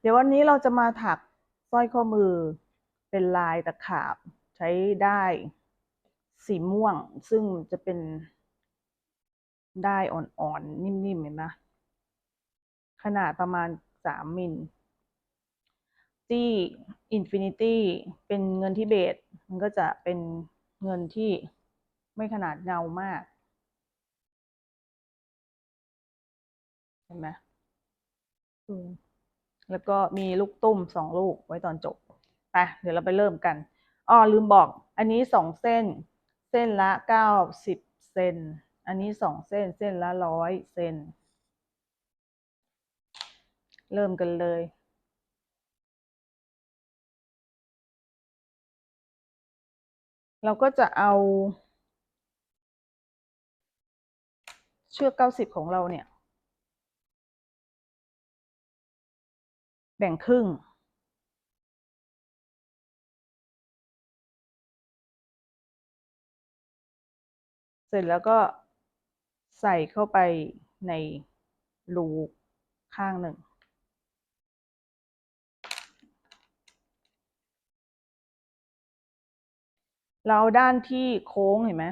เดี๋ยววันนี้เราจะมาถักสร้อยข้อมือเป็นลายตะขาบใช้ได้สีม่วง ซึ่งจะเป็นได้อ่อนๆนิ่มๆเห็นไหมขนาดประมาณสามมิลที่อินฟินิตี้เป็นเงินที่เบสมันก็จะเป็นเงินที่ไม่ขนาดเงามาก เห็นไหมอืม แล้วก็มีลูกตุ้มสองลูกไว้ตอนจบไปเดี๋ยวเราไปเริ่มกันอ้อลืมบอก อันนี้สองเส้น เส้นละเก้าสิบเซนอันนี้สองเส้นเส้นละร้อยเซนเริ่มกันเลยเราก็จะเอา เชือกเก้าสิบของเราเนี่ย แบ่งครึ่ง เสร็จแล้วก็ใส่เข้าไปในรูข้างหนึ่ง เราด้านที่โค้งเห็นไหม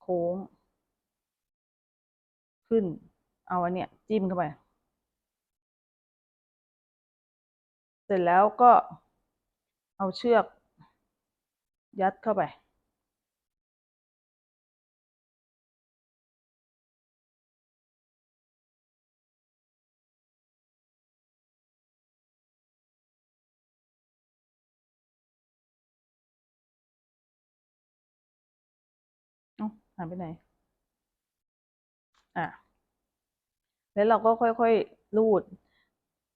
โค้ง ขึ้น เอาอันเนี้ยจิ้มเข้าไป เสร็จแล้วก็เอาเชือก ยัดเข้าไป เอ้าหายไปไหน อะ แล้วเราก็ค่อยๆรูด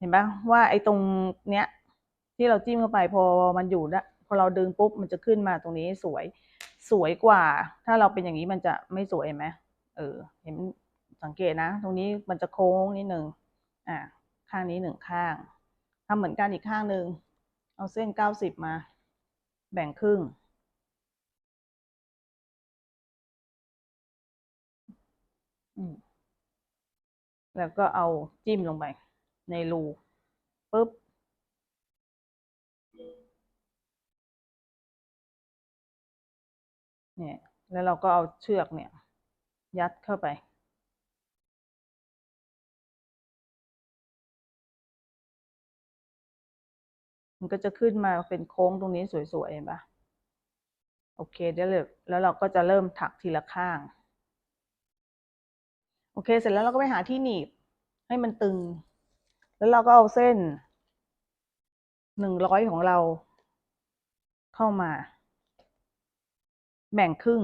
เห็นปะว่าไอ้ตรงเนี้ย ที่เราจิ้มเข้าไปพอมันอยู่นะพอเราดึงปุ๊บมันจะขึ้นมาตรงนี้สวยสวยกว่า ถ้าเราเป็นอย่างนี้มันจะไม่สวยไหมเออ เห็นสังเกตนะ ตรงนี้มันจะโค้งนิดนึงอะข้างนี้หนึ่งข้างทำเหมือนกันอีกข้างหนึ่งเอาเส้นเก้าสิบมา แบ่งครึ่ง แล้วก็เอาจิ้มลงไป ในรูปุ๊บ เนี่ย แล้วเราก็เอาเชือกเนี่ย ยัดเข้าไป มันก็จะขึ้นมาเป็นโค้งตรงนี้สวยๆเห็นปะโอเคเดี๋ยวเลยแล้วเราก็จะเริ่มถักทีละข้าง โอเค เสร็จแล้วเราก็ไปหาที่หนีบให้มันตึง แล้วเราก็เอาเส้นหนึ่งร้อยของเรา เข้ามาแบ่งครึ่ง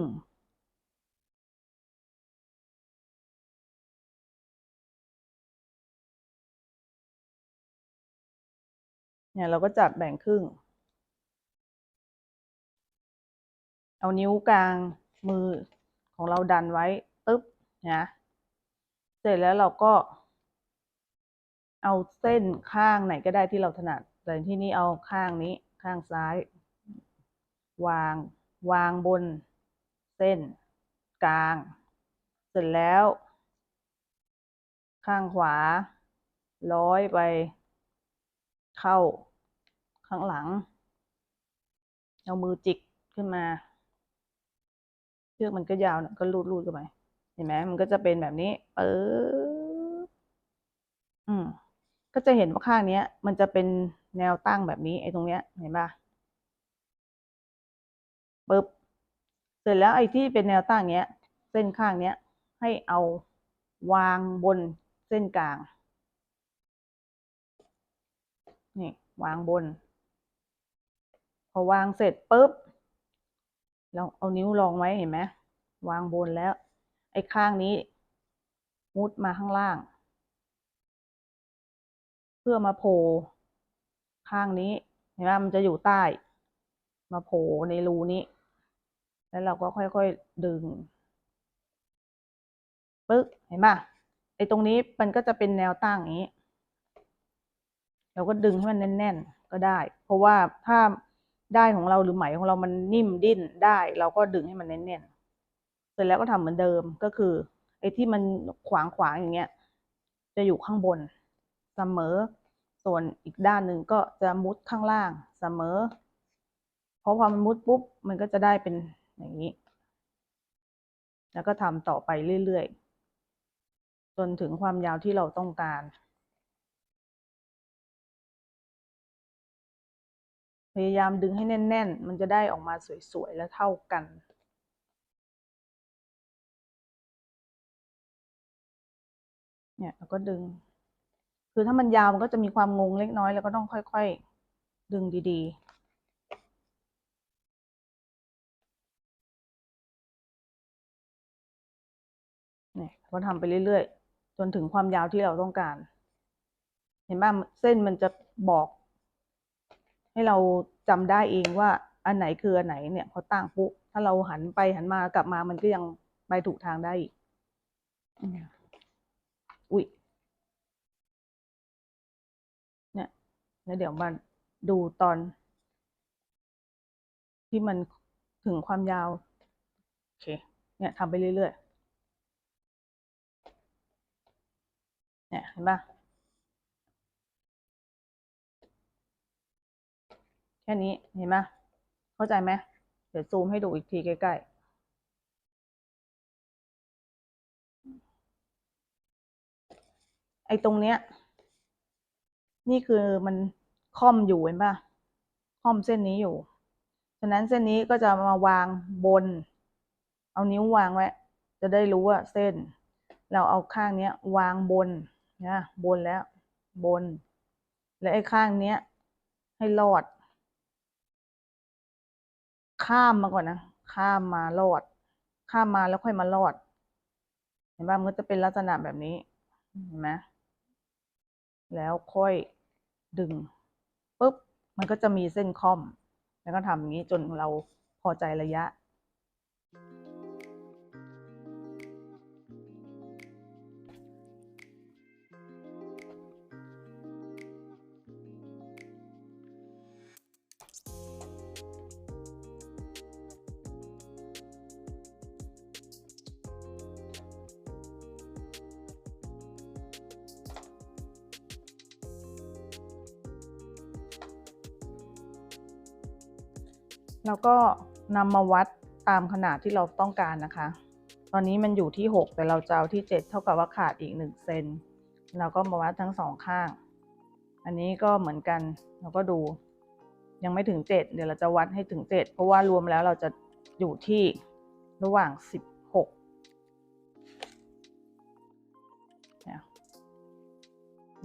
เนี่ยเราก็จับแบ่งครึ่ง เอานิ้วกลางมือของเราดันไว้ตึ๊บนะเสร็จแล้วเราก็ เอาเส้นข้างไหนก็ได้ที่เราถนัด แต่ที่นี่เอาข้างนี้ข้างซ้าย วางวางบนเส้นกลาง เสร็จแล้ว ข้างขวา ร้อยไป เข้า ข้างหลัง เอามือจิกขึ้นมา เชือกมันก็ยาวนะก็รูดรูดเข้าไปเห็นไหมมันก็จะเป็นแบบนี้ เออ อืม ก็จะเห็นว่าข้างเนี้ย มันจะเป็นแนวตั้งแบบนี้ไอ้ตรงเนี้ยเห็นปะปึ๊บเสร็จแล้วไอ้ที่เป็นแนวตั้งเนี้ย เส้นข้างเนี้ย ให้เอาวางบนเส้นกลาง นี่ วางบน พอวางเสร็จปุ๊บเราเอานิ้วรองไว้เห็นไหมวางบนแล้ว ไอ้ข้างนี้มุดมาข้างล่าง พื่อมาโผล่ข้างนี้เห็นไหมมันจะอยู่ใต้ มาโผล่ในรูนี้ แล้วเราก็ค่อยๆดึงปึ๊กเห็นป่ะไอ้ตรงนี้มันก็จะเป็นแนวตั้งอย่างนี้ เราก็ดึงให้มันแน่น ๆ ก็ได้ เพราะว่าถ้าได้ของเราหรือไหมของเรามันนิ่มดิ้นได้ เราก็ดึงให้มันแน่นๆเสร็จแล้วก็ทำเหมือนเดิมก็คือ ไอ้ที่มันขวางๆอย่างเงี้ย จะอยู่ข้างบน เสมอ ส่วนอีกด้านหนึ่งก็จะมุดข้างล่างเสมอ เพราะพอมันมุดปุ๊บมันก็จะได้เป็นอย่างนี้ แล้วก็ทำต่อไปเรื่อยๆ จนถึงความยาวที่เราต้องการ พยายามดึงให้แน่น ๆ มันจะได้ออกมาสวยๆ และเท่ากันเนี่ยเราก็ดึง คือถ้ามันยาวมันก็จะมีความงงเล็กน้อยแล้วก็ต้องค่อยๆ ดึงดีๆเนี่ยก็ทำไปเรื่อยๆ จนถึงความยาวที่เราต้องการ เห็นป่ะเส้นมันจะบอก ให้เราจำได้เองว่าอันไหนคืออันไหนเนี่ยพอตั้งปุ๊บถ้าเราหันไปหันมากลับมามันก็ยังไปถูกทางได้อีกอืมอุ๊ย เนี่ย แล้วเดี๋ยวมาดูตอน ที่มันถึงความยาว โอเค เนี่ยทำไปเรื่อยๆ เนี่ยเห็นปะแค่นี้เห็นไหมเข้าใจไหมเดี๋ยวซูมให้ดูอีกทีใกล้ๆไอ้ตรงเนี้ย นี่คือมันค่อมอยู่เห็นปะค่อมเส้นนี้อยู่ ฉะนั้นเส้นนี้ก็จะมาวางบน เอานิ้ววางไว้ จะได้รู้ว่าเส้น เราเอาข้างเนี้ยวางบนนะบนแล้ว บน และไอ้ข้างเนี้ย ให้ลอด ข้ามมาก่อนนะ ข้ามมาลอด ข้ามมาแล้วค่อยมาลอด เห็นป่ะมันจะเป็นลักษณะแบบนี้ เห็นไหมแล้วค่อย ดึงปุ๊บมันก็จะมีเส้นค่อม แล้วก็ทำอย่างนี้จนเราพอใจระยะ แล้วก็นำมาวัดตามขนาดที่เราต้องการนะคะ ตอนนี้มันอยู่ที่ 6 แต่เราจะเอาที่ 7 เท่ากับว่าขาดอีก1เซนเราก็มาวัดทั้งสองข้าง อันนี้ก็เหมือนกันเราก็ดู ยังไม่ถึง 7 เดี๋ยวเราจะวัดให้ถึง 7 เพราะว่ารวมแล้วเราจะอยู่ที่ระหว่าง16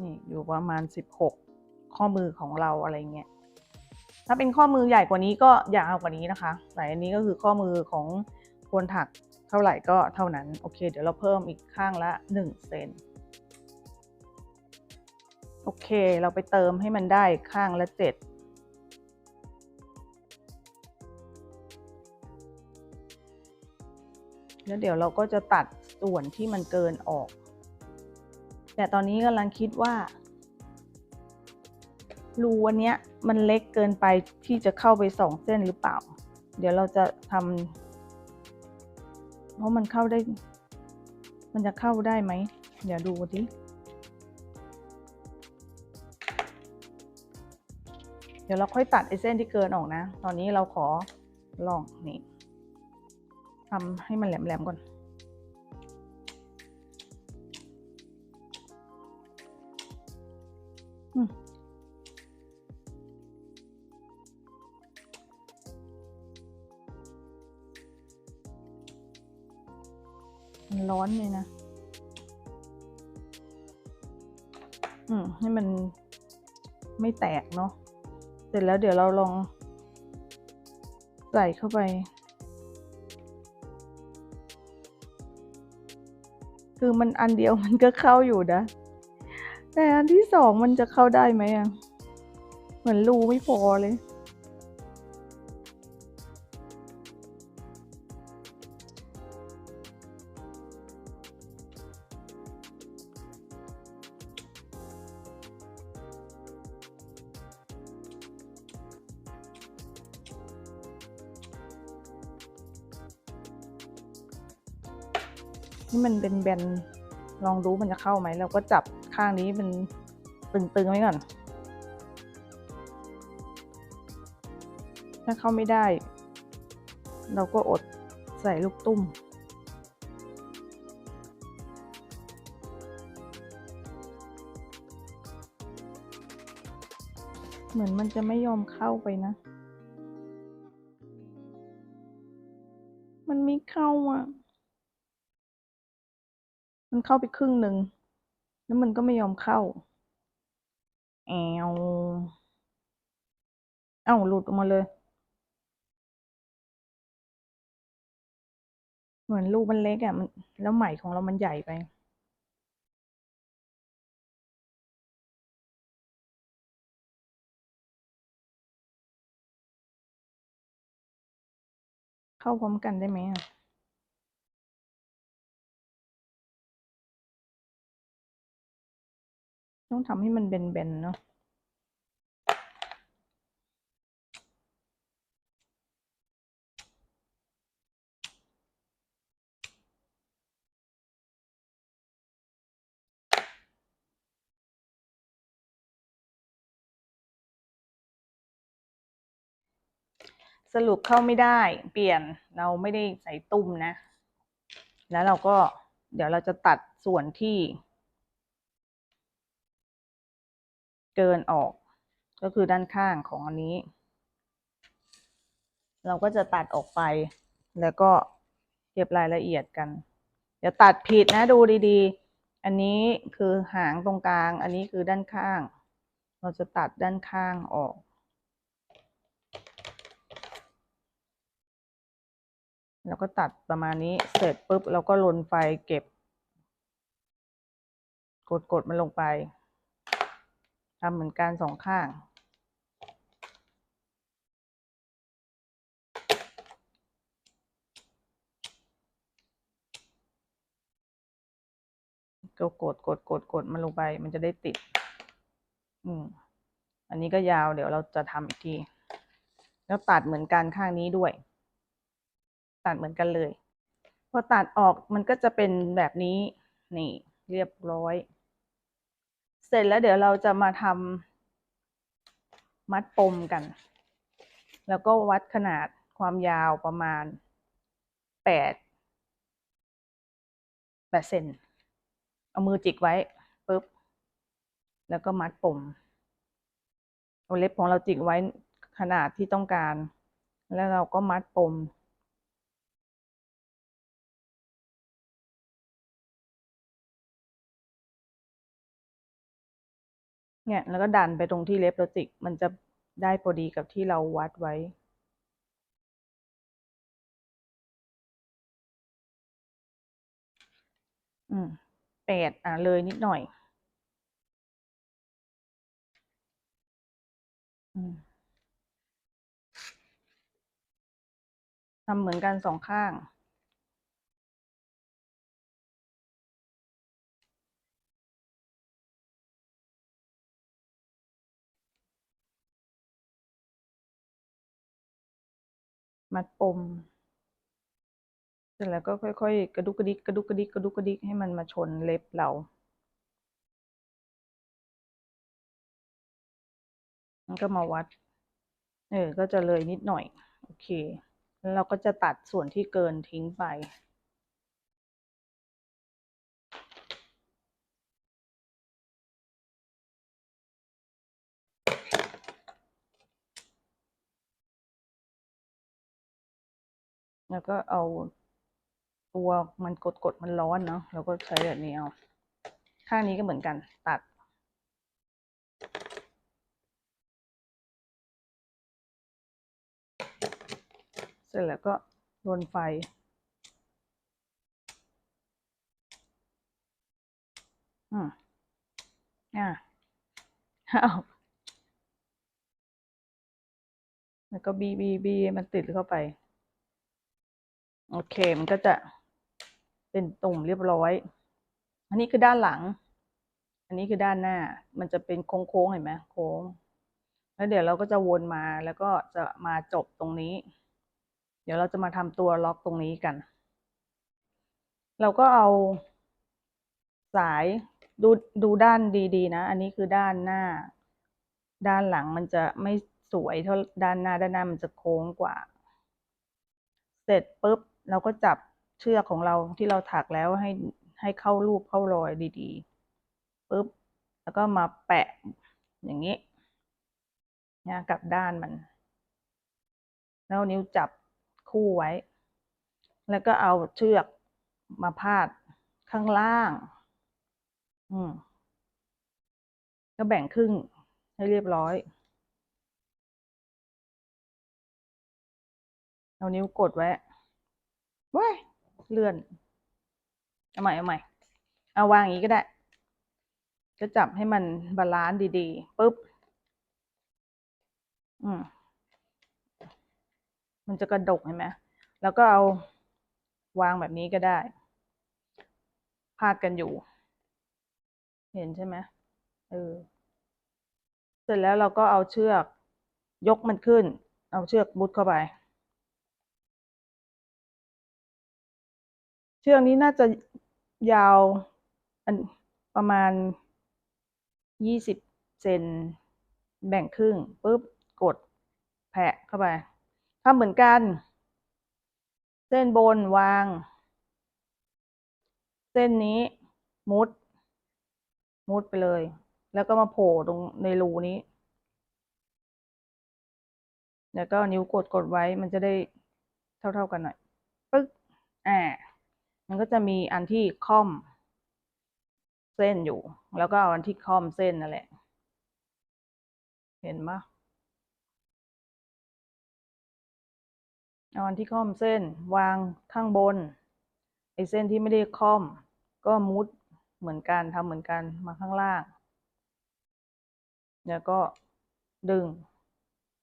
นี่อยู่ประมาณ 16 ข้อมือของเราอะไรเงี้ย ถ้าเป็นข้อมือใหญ่กว่านี้ก็ยาวกว่านี้นะคะ แต่อันนี้ก็คือข้อมือของคนถักเท่าไหร่ก็เท่านั้น โอเค เดี๋ยวเราเพิ่มอีกข้างละ 1 เซนโอเค เราไปเติมให้มันได้ข้างละ 7แล้วเดี๋ยวเราก็จะตัดส่วนที่มันเกินออก แต่ตอนนี้กำลังคิดว่า รูอันเนี้ยมันเล็กเกินไปที่จะเข้าไปสองเส้นหรือเปล่า เดี๋ยวเราจะทำเพราะมันเข้าได้ มันจะเข้าได้ไหม เดี๋ยวดูดิเดี๋ยวเราค่อยตัดไอ้เส้นที่เกินออกนะ ตอนนี้เราขอลองนี่ทำให้มันแหลมๆก่อน ร้อนเลยนะ อืม ให้มันไม่แตกเนาะ เสร็จแล้วเดี๋ยวเราลอง ใส่เข้าไป คือมันอันเดียวมันก็เข้าอยู่นะ แต่อันที่สองมันจะเข้าได้ไหมอะเหมือนรูไม่พอเลย มันเป็นแบนลองดูมันจะเข้าไหมเราก็จับข้างนี้มันตึงๆไว้ก่อน ถ้าเข้าไม่ได้ เราก็อดใส่ลูกตุ้ม เหมือนมันจะไม่ยอมเข้าไปนะ มันเข้าไปครึ่งหนึ่งแล้วมันก็ไม่ยอมเข้า แอวเอ้าหลุดออกมาเลย เหมือนลูกมันเล็กอะมันแล้วไหมของเรามันใหญ่ไปเข้าพร้อมกันได้ไหมอะ ต้องทำให้มันเบนๆเนาะสรุปเข้าไม่ได้เปลี่ยนเราไม่ได้ใส่ตุ้มนะ แล้วเราก็เดี๋ยวเราจะตัดส่วนที่ เกินออก ก็คือด้านข้างของอันนี้ เราก็จะตัดออกไป แล้วก็เก็บรายละเอียดกันเดี๋ยวตัดผิดนะดูดีๆ อันนี้คือหางตรงกลาง อันนี้คือด้านข้าง เราจะตัดด้านข้างออกแล้วก็ตัดประมาณนี้เสร็จปุ๊บเราก็ลนไฟเก็บ กดกดมันลงไป ทำเหมือนกันสองข้าง ก็กดกดกดกดมันลงไป มันจะได้ติด อืม อันนี้ก็ยาวเดี๋ยวเราจะทำอีกที แล้วตัดเหมือนกันข้างนี้ด้วย ตัดเหมือนกันเลย พอตัดออกมันก็จะเป็นแบบนี้ นี่ เรียบร้อย เสร็จแล้วเดี๋ยวเราจะมาทำมัดปมกัน แล้วก็วัดขนาดความยาวประมาณแปดแปดเซนเอามือจิกไว้ปุ๊บ แล้วก็มัดปมเอาเล็บของเราจิกไว้ขนาดที่ต้องการ แล้วเราก็มัดปม เนี่ยแล้วก็ดันไปตรงที่เล็บเราจิกมันจะได้พอดีกับที่เราวัดไว้ อืมแปดอะเลยนิดหน่อย อืมทำเหมือนกันสองข้าง มัดปม เสร็จแล้วก็ค่อยๆ กระดุกกระดิกกระดุกกระดิกกระดุกกระดิกให้มันมาชนเล็บเราันก็มาวัด เออ ก็จะเลยนิดหน่อย โอเค แล้วเราก็จะตัดส่วนที่เกินทิ้งไป แล้วก็เอาตัวมันกดกดมันร้อนเนาะเราก็ใช้แบบนี้เอา ข้างนี้ก็เหมือนกันตัด เสร็จแล้วก็รวนไฟอืมอะอ้าแล้วก็บีบีบีมันติดเข้าไป โอเค มันก็จะเป็นตุ่มเรียบร้อย อันนี้คือด้านหลัง อันนี้คือด้านหน้า มันจะเป็นโค้งๆเห็นไหมโค้ง แล้วเดี๋ยวเราก็จะวนมาแล้วก็จะมาจบตรงนี้ เดี๋ยวเราจะมาทำตัวล็อกตรงนี้กัน เราก็เอาสายดูดูด้านดีๆ นะ อันนี้คือด้านหน้า ด้านหลังมันจะไม่สวยเท่าด้านหน้าด้านหน้ามันจะโค้งกว่า เสร็จปุ๊บ เราก็จับเชือกของเราที่เราถักแล้วให้ให้เข้ารูปเข้ารอยดีๆปุ๊บแล้วก็มาแปะอย่างนี้นะกับด้านมัน แล้วนิ้วจับคู่ไว้ แล้วก็เอาเชือกมาพาดข้างล่าง อืมก็แบ่งครึ่งให้เรียบร้อย เอานิ้วกดไว้ ว้ายเลื่อน เอาใหม่เอาใหม่ เอาวางอย่างนี้ก็ได้ ก็จับให้มันบาลานซ์ดีๆปุ๊บ อืม มันจะกระดกเห็นไหมแล้วก็เอาวางแบบนี้ก็ได้ พาดกันอยู่ เห็นใช่ไหมเออ เสร็จแล้วเราก็เอาเชือก ยกมันขึ้น เอาเชือกมุดเข้าไป เชือกนี้น่าจะยาวประมาณยี่สิบเซนแบ่งครึ่งปุ๊บกดแผะเข้าไปทำเหมือนกัน เส้นบนวาง เส้นนี้มุด มุดไปเลย แล้วก็มาโผล่ตรงในรูนี้ แล้วก็นิ้วกดกดไว้มันจะได้เท่าๆกันหน่อยปึ๊กอ่า มันก็จะมีอันที่ค่อม เส้นอยู่ แล้วก็เอาอันที่ค่อมเส้นนั่นแหละ เห็นปะเอาอันที่ค่อมเส้นวางข้างบนไอ้เส้นที่ไม่ได้ค่อม ก็มุดเหมือนกันทำเหมือนกันมาข้างล่าง แล้วก็ดึง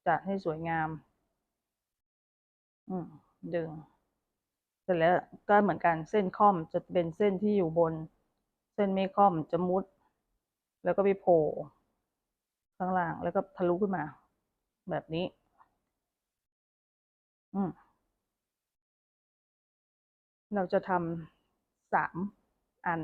จัดให้สวยงาม อืมดึง สร็จแล้วก็เหมือนกันเส้นค่อมจะเป็นเส้นที่อยู่บน เส้นไม่ค่อมจะมุด แล้วก็ไปโผล่ข้างล่างแล้วก็ทะลุขึ้นมา แบบนี้ อืมเราจะทำสามอัน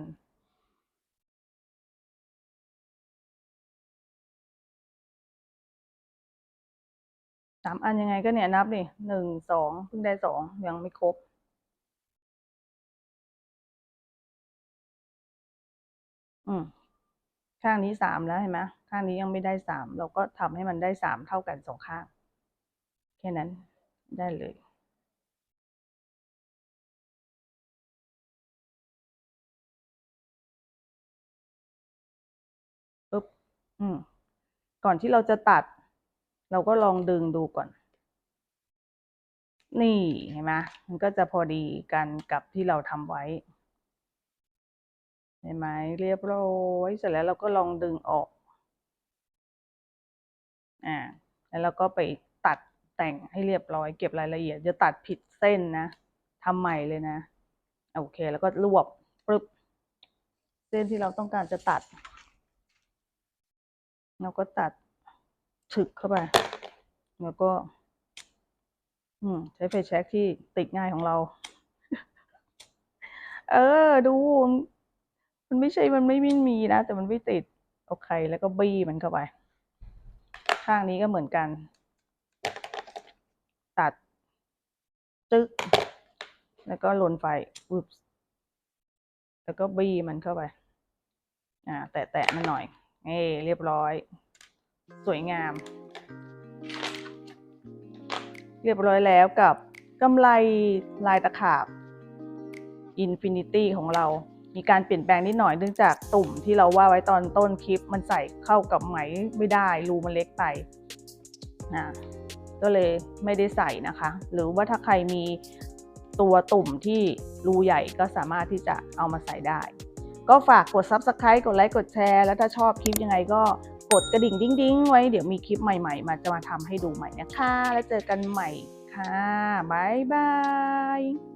สามอันยังไงก็เนี่ยนับนี่หนึ่งสองเพิ่งได้สองยังไม่ครบ อืม ข้างนี้สามแล้วเห็นไหมข้างนี้ยังไม่ได้สามเราก็ทำให้มันได้สามเท่ากันสองข้าง แค่นั้นได้เลยปึ๊บอืม ก่อนที่เราจะตัด เราก็ลองดึงดูก่อน นี่เห็นไหมมันก็จะพอดีกันกับที่เราทำไว้ เห็นไหมเรียบร้อยเสร็จแล้วเราก็ลองดึงออก อ่า แล้วเราก็ไปตัดแต่งให้เรียบร้อย เก็บรายละเอียดจะตัดผิดเส้นนะทำใหม่เลยนะโอเค แล้วก็รวบปึ๊บเส้นที่เราต้องการจะตัด เราก็ตัดฉึกเข้าไป แล้วก็ อืม ใช้ไฟแช็กที่ติดง่ายของเรา เออ ดู มันไม่ใช่มันไม่มินมีนะ แต่มันไม่ติดโอเค แล้วก็บี้มันเข้าไป ข้างนี้ก็เหมือนกัน ตัด จึ๊กแล้วก็ลนไฟปึ๊บแล้วก็บี้มันเข้าไป อ่า แตะๆมันหน่อยเอ้เรียบร้อย สวยงาม เรียบร้อยแล้วกับกำไรลายตะขาบ Infinity ของเรา มีการเปลี่ยนแปลงนิดหน่อยเนื่องจากตุ่มที่เราว่าไว้ตอนต้นคลิปมันใส่เข้ากับไหมไม่ได้รูมันเล็กไปนะก็เลยไม่ได้ใส่นะคะ หรือว่าถ้าใครมีตัวตุ่มที่รูใหญ่ก็สามารถที่จะเอามาใส่ได้ ก็ฝากกด Subscribe กดไลค์กดแชร์ แล้วถ้าชอบคลิปยังไงก็กดกระดิ่งดิ้งๆ ไว้เดี๋ยวมีคลิปใหม่ๆ มาจะมาทำให้ดูใหม่นะคะ แล้วเจอกันใหม่ค่ะบ๊ายบาย